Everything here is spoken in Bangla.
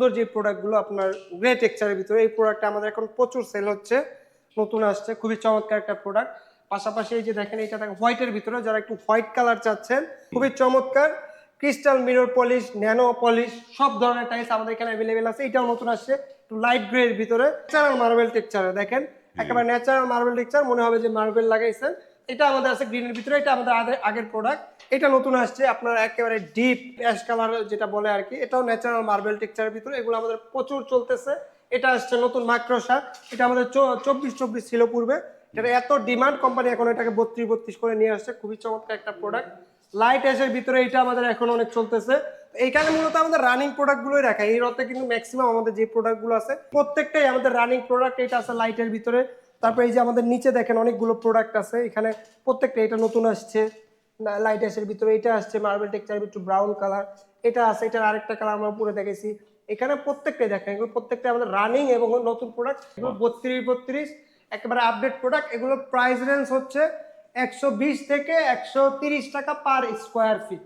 সুন্দর যে প্রোডাক্টগুলো আপনার গ্রে টেক্সচারের ভিতরে এই প্রোডাক্টটা আমাদের এখন প্রচুর সেল হচ্ছে নতুন আসছে খুবই চমৎকার একটা প্রোডাক্ট পাশাপাশি এই যে দেখেন এটা দেখেন হোয়াইটের ভিতরে যারা একটু হোয়াইট কালার চাচ্ছেন খুবই চমৎকার। Crystal mirror polish nano polish সব ধরনের টাইলস আমাদের এখানে অ্যাভেলেবেল আছে। এটাও নতুন আসছে একটু লাইট গ্রে এর ভিতরে। ন্যাচারাল মার্বেল টেক্সচারে দেখেন একেবারে ন্যাচারাল মার্বেল টেক্সচার মনে হবে যে মার্বেল লাগাইছেন। এটা আমাদের আছে গ্রিনের ভিতরে, এটা আমাদের আগের প্রোডাক্ট এটা নতুন আসছে, আপনার একেবারে ডিপ অ্যাশ কালার যেটা বলে আর কি। এটাও ন্যাচারাল মার্বেল টেক্সচারের ভিতরে, এগুলো আমাদের প্রচুর চলতেছে। এটা আসছে নতুন মাইক্রোসা এটা আমাদের চব্বিশ চব্বিশ ছিল পূর্বে। এটা এত ডিমান্ড কোম্পানি এখন এটাকে বত্রিশ বত্রিশ করে নিয়ে আসছে। খুবই চমৎকার একটা প্রোডাক্ট লাইট অ্যাশের ভিতরে এটা আমাদের এখন অনেক চলতেছে। এইখানে মূলত আমাদের রানিং প্রোডাক্টগুলোই রাখা। এই রথে কিন্তু ম্যাক্সিমাম আমাদের যে প্রোডাক্টগুলো আছে, প্রত্যেকটাই আমাদের রানিং প্রোডাক্ট এটা আছে লাইটের ভিতরে। তারপরে এই যে আমাদের নিচে দেখেন অনেকগুলো প্রোডাক্ট আছে। এখানে প্রত্যেকটা এটা নতুন আসছে। লাইট অ্যাশের ভিতরে এটা আসছে মার্বেল টেক্সচার একটু ব্রাউন কালার এটা আছে, এটার আরেকটা কালার আমরা উপরে দেখেছি। এখানে প্রত্যেকটাই দেখেন, এগুলো প্রত্যেকটা আমাদের রানিং এবং নতুন প্রোডাক্ট এগুলো বত্রিশ বত্রিশ, একেবারে আপডেট প্রোডাক্ট এগুলোর প্রাইস রেঞ্জ হচ্ছে একশো বিশ থেকে একশো টাকা পার স্কোয়ার ফিট